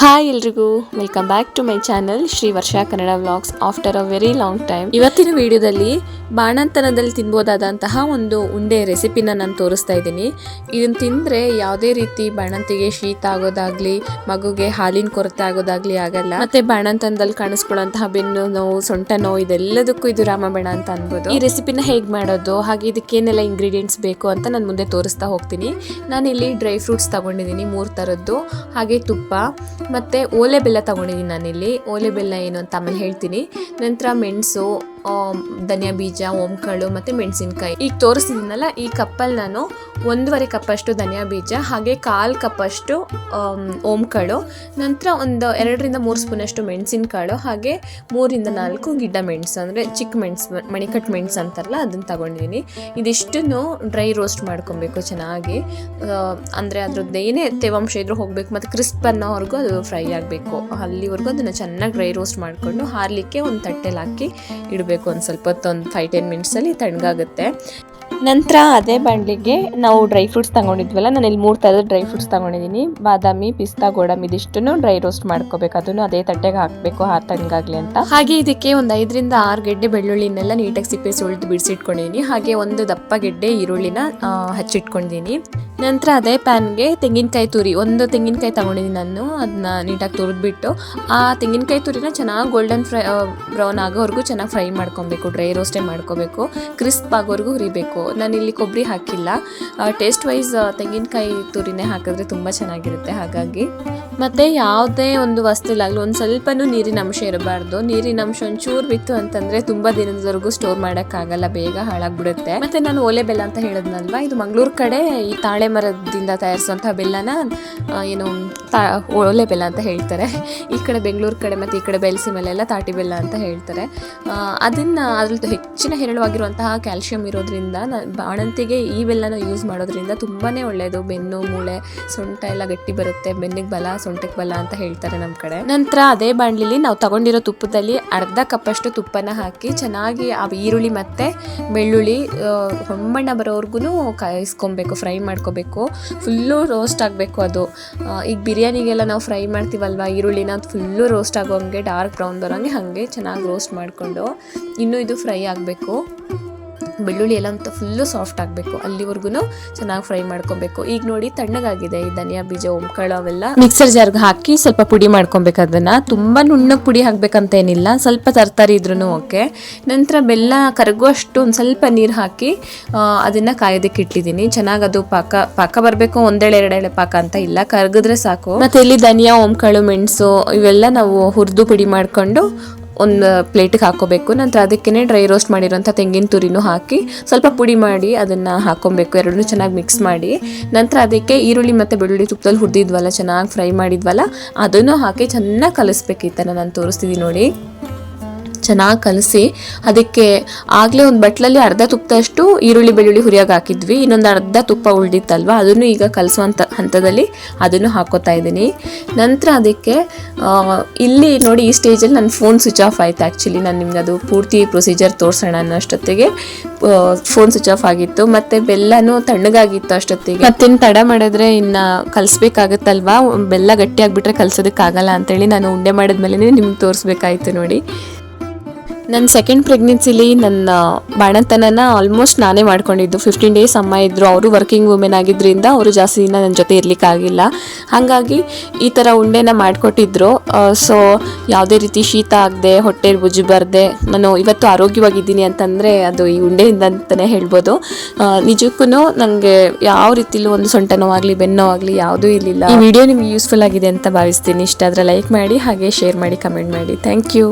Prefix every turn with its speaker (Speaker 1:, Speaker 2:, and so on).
Speaker 1: Hi ಎಲ್ರಿಗೂ, welcome back to my channel Shri Varsha Kannada vlogs after a very long time. ಇವತ್ತಿನ ವಿಡಿಯೋದಲ್ಲಿ ಬಾಣಂತನದಲ್ಲಿ ತಿನ್ಬೋದಾದಂತಹ ಒಂದು ಉಂಡೆ ರೆಸಿಪಿನ ನಾನು ತೋರಿಸ್ತಾ ಇದ್ದೀನಿ. ಇದನ್ನು ತಿಂದರೆ ಯಾವುದೇ ರೀತಿ ಬಾಣಂತಿಗೆ ಶೀತ ಆಗೋದಾಗ್ಲಿ, ಮಗುಗೆ ಹಾಲಿನ ಕೊರತೆ ಆಗೋದಾಗ್ಲಿ ಆಗಲ್ಲ. ಮತ್ತೆ ಬಾಣಂತನದಲ್ಲಿ ಕಾಣಿಸ್ಕೊಳ್ಳುವಂತಹ ಬೆನ್ನು ನೋವು, ಸೊಂಟ ನೋವು, ಇದೆಲ್ಲದಕ್ಕೂ ಇದು ರಾಮಬಾಣ ಅಂತ ಅನ್ಬೋದು. ಈ ರೆಸಿಪಿನ ಹೇಗೆ ಮಾಡೋದು, ಹಾಗೆ ಇದಕ್ಕೇನೆಲ್ಲ ಇಂಗ್ರೀಡಿಯೆಂಟ್ಸ್ ಬೇಕು ಅಂತ ನಾನು ಮುಂದೆ ತೋರಿಸ್ತಾ ಹೋಗ್ತೀನಿ. ನಾನಿಲ್ಲಿ ಡ್ರೈ ಫ್ರೂಟ್ಸ್ ತಗೊಂಡಿದ್ದೀನಿ ಮೂರು ಥರದ್ದು ಹಾಗೆ ತುಪ್ಪ ಮತ್ತು ಓಲೆ ಬೆಲ್ಲ ತಗೊಂಡಿದ್ದೀನಿ ನಾನಿಲ್ಲಿ. ಓಲೆ ಬೆಲ್ಲ ಏನು ಅಂತ ಆಮೇಲೆ ಹೇಳ್ತೀನಿ. ನಂತರ ಮೆಣಸು ಧನಿಯಾ ಬೀಜ, ಓಂಕಾಳು ಮತ್ತು ಮೆಣಸಿನ್ಕಾಯಿ. ಈಗ ತೋರಿಸಿದ್ದೀನಲ್ಲ ಈ ಕಪ್ಪಲ್ಲಿ ನಾನು ಒಂದೂವರೆ ಕಪ್ಪಷ್ಟು ಧನಿಯಾ ಬೀಜ, ಹಾಗೆ ಕಾಲು ಕಪ್ಪಷ್ಟು ಓಂಕಾಳು, ನಂತರ ಒಂದು ಎರಡರಿಂದ ಮೂರು ಸ್ಪೂನಷ್ಟು ಮೆಣಸಿನಕಾಳು, ಹಾಗೆ ಮೂರಿಂದ ನಾಲ್ಕು ಗಿಡ್ಡ ಮೆಣಸು, ಅಂದರೆ ಚಿಕ್ಕ ಮೆಣಸು ಮಣಿಕಟ್ ಮೆಣಸು ಅಂತಾರಲ್ಲ, ಅದನ್ನು ತಗೊಂಡಿದ್ದೀನಿ ಇದಿಷ್ಟನ್ನು ಡ್ರೈ ರೋಸ್ಟ್ ಮಾಡ್ಕೊಬೇಕು ಚೆನ್ನಾಗಿ. ಅಂದರೆ ಅದ್ರದ್ದು ಏನೇ ತೇವಾಂಶ ಇದ್ರೂ ಹೋಗಬೇಕು, ಮತ್ತು ಕ್ರಿಸ್ಪ್ ಅನ್ನೋವರೆಗೂ ಅದು ಫ್ರೈ ಆಗಬೇಕು. ಅಲ್ಲಿವರೆಗೂ ಅದನ್ನು ಚೆನ್ನಾಗಿ ಡ್ರೈ ರೋಸ್ಟ್ ಮಾಡಿಕೊಂಡು, ಹಾರಲಿಕ್ಕೆ ಒಂದು ತಟ್ಟೆಲಿ ಹಾಕಿ ಇಡಬೇಕು. ಒಂದು ಸ್ವಲ್ಪ ಹೊತ್ತು ಒಂದು ಫೈವ್ ಟೆನ್ ಮಿನಿಟ್ಸಲ್ಲಿ ತಣ್ಣಗಾಗುತ್ತೆ. ನಂತರ ಅದೇ ಬಾಣಲಿಗೆ ನಾವು ಡ್ರೈ ಫ್ರೂಟ್ಸ್ ತಗೊಂಡಿದ್ವಲ್ಲ, ನಾನು ಇಲ್ಲಿ ಮೂರು ಥರದ ಡ್ರೈ ಫ್ರೂಟ್ಸ್ ತಗೊಂಡಿದ್ದೀನಿ ಬಾದಾಮಿ, ಪಿಸ್ತಾ, ಗೋಡಂಬಿ ಇದಿಷ್ಟು ಡ್ರೈ ರೋಸ್ಟ್ ಮಾಡ್ಕೋಬೇಕು. ಅದನ್ನು ಅದೇ ತಟ್ಟೆಗೆ ಹಾಕಬೇಕು ಆ ತಂಗಾಗಲಿ ಅಂತ. ಹಾಗೆ ಇದಕ್ಕೆ ಒಂದು ಐದರಿಂದ ಆರು ಗೆಡ್ಡೆ ಬೆಳ್ಳುಳ್ಳಿನೆಲ್ಲ ನೀಟಾಗಿ ಸಿಪ್ಪೆ ಸುಳಿದು ಬಿಡಿಸಿಟ್ಕೊಂಡಿದ್ದೀನಿ ಹಾಗೆ ಒಂದು ದಪ್ಪ ಗೆಡ್ಡೆ ಈರುಳ್ಳಿನ ಹಚ್ಚಿಟ್ಕೊಂಡಿದ್ದೀನಿ ನಂತರ ಅದೇ ಪ್ಯಾನ್ಗೆ ತೆಂಗಿನಕಾಯಿ ತುರಿ, ಒಂದು ತೆಂಗಿನಕಾಯಿ ತಗೊಂಡಿದ್ದೀನಿ ನಾನು. ಅದನ್ನ ನೀಟಾಗಿ ತುರಿದ್ಬಿಟ್ಟು, ಆ ತೆಂಗಿನಕಾಯಿ ತುರಿನ ಚೆನ್ನಾಗಿ ಗೋಲ್ಡನ್ ಫ್ರೈ ಬ್ರೌನ್ ಆಗೋವರೆಗೂ ಚೆನ್ನಾಗಿ ಫ್ರೈ ಮಾಡ್ಕೊಬೇಕು ಡ್ರೈ ರೋಸ್ಟೇ ಮಾಡ್ಕೋಬೇಕು. ಕ್ರಿಸ್ಪ್ ಆಗೋವರೆಗೂ ಹುರಿಬೇಕು. ನಾನಿಲ್ಲಿ ಕೊಬ್ಬರಿ ಹಾಕಿಲ್ಲ. ಟೇಸ್ಟ್ ವೈಸ್ ತೆಂಗಿನಕಾಯಿ ತುರಿನೇ ಹಾಕಿದ್ರೆ ತುಂಬ ಚೆನ್ನಾಗಿರುತ್ತೆ ಹಾಗಾಗಿ. ಮತ್ತು ಯಾವುದೇ ಒಂದು ವಸ್ತುಲಾಗಲಿ ಒಂದು ಸ್ವಲ್ಪನೂ ನೀರಿನ ಅಂಶ ಇರಬಾರ್ದು. ನೀರಿನ ಅಂಶ ಒಂಚೂರು ಬಿತ್ತು ಅಂತಂದರೆ ತುಂಬ ದಿನದವರೆಗೂ ಸ್ಟೋರ್ ಮಾಡೋಕ್ಕಾಗಲ್ಲ, ಬೇಗ ಹಾಳಾಗ್ಬಿಡುತ್ತೆ. ಮತ್ತು ನಾನು ಓಲೆ ಬೆಲ್ಲ ಅಂತ ಹೇಳಿದ್ನಲ್ವಾ? ಇದು ಮಂಗಳೂರು ಕಡೆ ಈ ತಾಳೆ ಮರದಿಂದ ತಯಾರಿಸುವಂಥ ಬೆಲ್ಲನ ಏನು, ತಾ, ಓಲೆ ಬೆಲ್ಲ ಅಂತ ಹೇಳ್ತಾರೆ. ಈ ಕಡೆ ಬೆಂಗಳೂರು ಕಡೆ ಮತ್ತು ಈ ಕಡೆ ಬೆಲ್ಸಿ ಮೇಲೆಲ್ಲ ತಾಟಿ ಬೆಲ್ಲ ಅಂತ ಹೇಳ್ತಾರೆ. ಅದನ್ನು ಅದ್ರದ್ದು ಹೆಚ್ಚಿನ ಹೇರಳವಾಗಿರುವಂತಹ ಕ್ಯಾಲ್ಶಿಯಂ ಇರೋದ್ರಿಂದ ಬಾಣಂತಿಗೆ ಈ ಯೂಸ್ ಮಾಡೋದ್ರಿಂದ ತುಂಬಾ ಒಳ್ಳೆಯದು ಬೆನ್ನು, ಮೂಳೆ, ಸೊಂಟ ಎಲ್ಲ ಗಟ್ಟಿ ಬರುತ್ತೆ. ಬೆನ್ನಿಗೆ ಬಲ ಸೊಂಟಕ್ಕೆ ಬಲ ಅಂತ ಹೇಳ್ತಾರೆ ನಮ್ಮ ಕಡೆ. ನಂತರ ಅದೇ ಬಾಣಲಿಲಿ ನಾವು ತಗೊಂಡಿರೋ ತುಪ್ಪದಲ್ಲಿ ಅರ್ಧ ಕಪ್ಪಷ್ಟು ತುಪ್ಪನ ಹಾಕಿ ಚೆನ್ನಾಗಿ ಆ ಈರುಳ್ಳಿ ಮತ್ತು ಬೆಳ್ಳುಳ್ಳಿ ಹೊಂಬಣ್ಣ ಬರೋವರೆಗೂ ಕಾಯಿಸ್ಕೊಬೇಕು, ಫ್ರೈ ಮಾಡ್ಕೋಬೇಕು. ಫುಲ್ಲು ರೋಸ್ಟ್ ಆಗಬೇಕು ಅದು. ಈಗ ಬಿರಿಯಾನಿಗೆಲ್ಲ ನಾವು ಫ್ರೈ ಮಾಡ್ತೀವಲ್ವ ಈರುಳ್ಳಿನ ಫುಲ್ಲು ರೋಸ್ಟ್ ಆಗೋಂಗೆ ಡಾರ್ಕ್ ಬ್ರೌನ್ ಬರೋಂಗೆ ಹಾಗೆ ಚೆನ್ನಾಗಿ ರೋಸ್ಟ್ ಮಾಡಿಕೊಂಡು ಇನ್ನೂ ಇದು ಫ್ರೈ ಆಗಬೇಕು. ಬೆಳ್ಳುಳ್ಳಿ ಎಲ್ಲ ಅಂತ ಫುಲ್ಲು ಸಾಫ್ಟ್ ಆಗಬೇಕು. ಅಲ್ಲಿವರೆಗೂ ಚೆನ್ನಾಗಿ ಫ್ರೈ ಮಾಡ್ಕೊಬೇಕು. ಈಗ ನೋಡಿ ತಣ್ಣಗಾಗಿದೆ ಈ ಧನಿಯಾ ಬೀಜ, ಓಂಕಾಳು ಅವೆಲ್ಲ. ಮಿಕ್ಸರ್ ಜಾರ್ಗೆ ಹಾಕಿ ಸ್ವಲ್ಪ ಪುಡಿ ಮಾಡ್ಕೊಬೇಕು ಅದನ್ನು. ತುಂಬ ನುಣ್ಣಗೆ ಪುಡಿ ಹಾಕ್ಬೇಕಂತ ಏನಿಲ್ಲ. ಸ್ವಲ್ಪ ತರಕಾರಿ ಇದ್ರೂ ಓಕೆ. ನಂತರ ಬೆಲ್ಲ ಕರಗುವಷ್ಟು ಒಂದು ಸ್ವಲ್ಪ ನೀರು ಹಾಕಿ ಅದನ್ನು ಕಾಯೋದಕ್ಕೆ ಇಟ್ಟಿದ್ದೀನಿ. ಚೆನ್ನಾಗಿ ಅದು ಪಾಕ ಪಾಕ ಬರಬೇಕು. ಒಂದೆಳೆ, ಎರಡೆಳೆ ಪಾಕ ಅಂತ ಇಲ್ಲ. ಕರಗಿದ್ರೆ ಸಾಕು. ಮತ್ತೆ ಇಲ್ಲಿ ಧನಿಯಾ, ಓಂಕಳು, ಮೆಣಸು ಇವೆಲ್ಲ ನಾವು ಹುರಿದು ಪುಡಿ ಮಾಡಿಕೊಂಡು ಒಂದು ಪ್ಲೇಟಿಗೆ ಹಾಕೋಬೇಕು ನಂತರ ಅದಕ್ಕೇ ಡ್ರೈ ರೋಸ್ಟ್ ಮಾಡಿರೋಂಥ ತೆಂಗಿನ ತುರಿನೂ ಹಾಕಿ ಸ್ವಲ್ಪ ಪುಡಿ ಮಾಡಿ ಅದನ್ನು ಹಾಕೊಬೇಕು ಎರಡನ್ನೂ ಚೆನ್ನಾಗಿ ಮಿಕ್ಸ್ ಮಾಡಿ. ನಂತರ ಅದಕ್ಕೆ ಈರುಳ್ಳಿ ಮತ್ತು ಬೆಳ್ಳುಳ್ಳಿ ತುಪ್ಪದಲ್ಲಿ ಹುರಿದಿದ್ವಲ್ಲ, ಚೆನ್ನಾಗಿ ಫ್ರೈ ಮಾಡಿದ್ವಲ್ಲ, ಅದನ್ನು ಹಾಕಿ ಚೆನ್ನಾಗಿ ಕಲಿಸ್ಬೇಕು ನಾನು ತೋರಿಸ್ತಿದ್ದೀನಿ ನೋಡಿ. ಚೆನ್ನಾಗಿ ಕಲಸಿ ಅದಕ್ಕೆ ಆಗಲೇ ಒಂದು ಬಟ್ಲಲ್ಲಿ ಅರ್ಧ ತುಪ್ಪದಷ್ಟು ಈರುಳ್ಳಿ ಬೆಳ್ಳುಳ್ಳಿ ಹುರಿಯಾಗಿ ಹಾಕಿದ್ವಿ. ಇನ್ನೊಂದು ಅರ್ಧ ತುಪ್ಪ ಉಳಿದಿತ್ತಲ್ವ? ಅದನ್ನು ಈಗ ಕಲಿಸುವಂಥ ಹಂತದಲ್ಲಿ ಅದನ್ನು ಹಾಕೋತಾ ಇದ್ದೀನಿ. ನಂತರ ಅದಕ್ಕೆ ಇಲ್ಲಿ ನೋಡಿ ಈ ಸ್ಟೇಜಲ್ಲಿ ನನ್ನ ಫೋನ್ ಸ್ವಿಚ್ ಆಫ್ ಆಯಿತು ಆ್ಯಕ್ಚುಲಿ ನಾನು ನಿಮ್ಗೆ ಅದು ಪೂರ್ತಿ ಪ್ರೊಸೀಜರ್ ತೋರಿಸೋಣ ಅನ್ನೋಷ್ಟೊತ್ತಿಗೆ ಫೋನ್ ಸ್ವಿಚ್ ಆಫ್ ಆಗಿತ್ತು. ಮತ್ತು ಬೆಲ್ಲನೂ ತಣ್ಣಗಾಗಿತ್ತು ಅಷ್ಟೊತ್ತಿಗೆ. ಮತ್ತೇನು ತಡ ಮಾಡಿದ್ರೆ ಇನ್ನು ಕಲಿಸ್ಬೇಕಾಗತ್ತಲ್ವಾ? ಬೆಲ್ಲ ಗಟ್ಟಿಯಾಗಿಬಿಟ್ರೆ ಕಲಿಸೋದಕ್ಕಾಗಲ್ಲ ಅಂತೇಳಿ ನಾನು ಉಂಡೆ ಮಾಡಿದ್ಮೇಲೆ ನಿಮ್ಗೆ ತೋರಿಸ್ಬೇಕಾಯ್ತು ನೋಡಿ. ನನ್ನ ಸೆಕೆಂಡ್ ಪ್ರೆಗ್ನೆನ್ಸಿಲಿ ನನ್ನ ಬಾಣಂತನನ ಆಲ್ಮೋಸ್ಟ್ ನಾನೇ ಮಾಡ್ಕೊಂಡಿದ್ದು. ಫಿಫ್ಟೀನ್ ಡೇಸ್ ಅಮ್ಮ ಇದ್ದರು ಅವರು ವರ್ಕಿಂಗ್ ವುಮೆನ್ ಆಗಿದ್ದರಿಂದ ಅವರು ಜಾಸ್ತಿ ದಿನ ನನ್ನ ಜೊತೆ ಇರಲಿಕ್ಕಾಗಿಲ್ಲ. ಹಾಗಾಗಿ ಈ ಥರ ಉಂಡೆನ ಮಾಡಿಕೊಟ್ಟಿದ್ರು. ಸೊ ಯಾವುದೇ ರೀತಿ ಶೀತ ಆಗದೆ ಹೊಟ್ಟೆ ಬುಜ್ಜು ಬರದೆ, ನಾನು ಇವತ್ತು ಆರೋಗ್ಯವಾಗಿದ್ದೀನಿ ಅಂತಂದರೆ ಅದು ಈ ಉಂಡೆಯಿಂದ ಅಂತಲೇ ಹೇಳ್ಬೋದು. ನಿಜಕ್ಕೂ ನನಗೆ ಯಾವ ರೀತಿಲೂ ಒಂದು ಸೊಂಟ ನೋವಾಗಲಿ ಬೆನ್ನೋವಾಗಲಿ ಯಾವುದೂ ಇರಲಿಲ್ಲ. ಈ ವಿಡಿಯೋ ನಿಮಗೆ ಯೂಸ್ಫುಲ್ ಆಗಿದೆ ಅಂತ ಭಾವಿಸ್ತೀನಿ. ಇಷ್ಟ ಆದರೆ ಲೈಕ್ ಮಾಡಿ, ಹಾಗೆ ಶೇರ್ ಮಾಡಿ ಕಮೆಂಟ್ ಮಾಡಿ. Thank you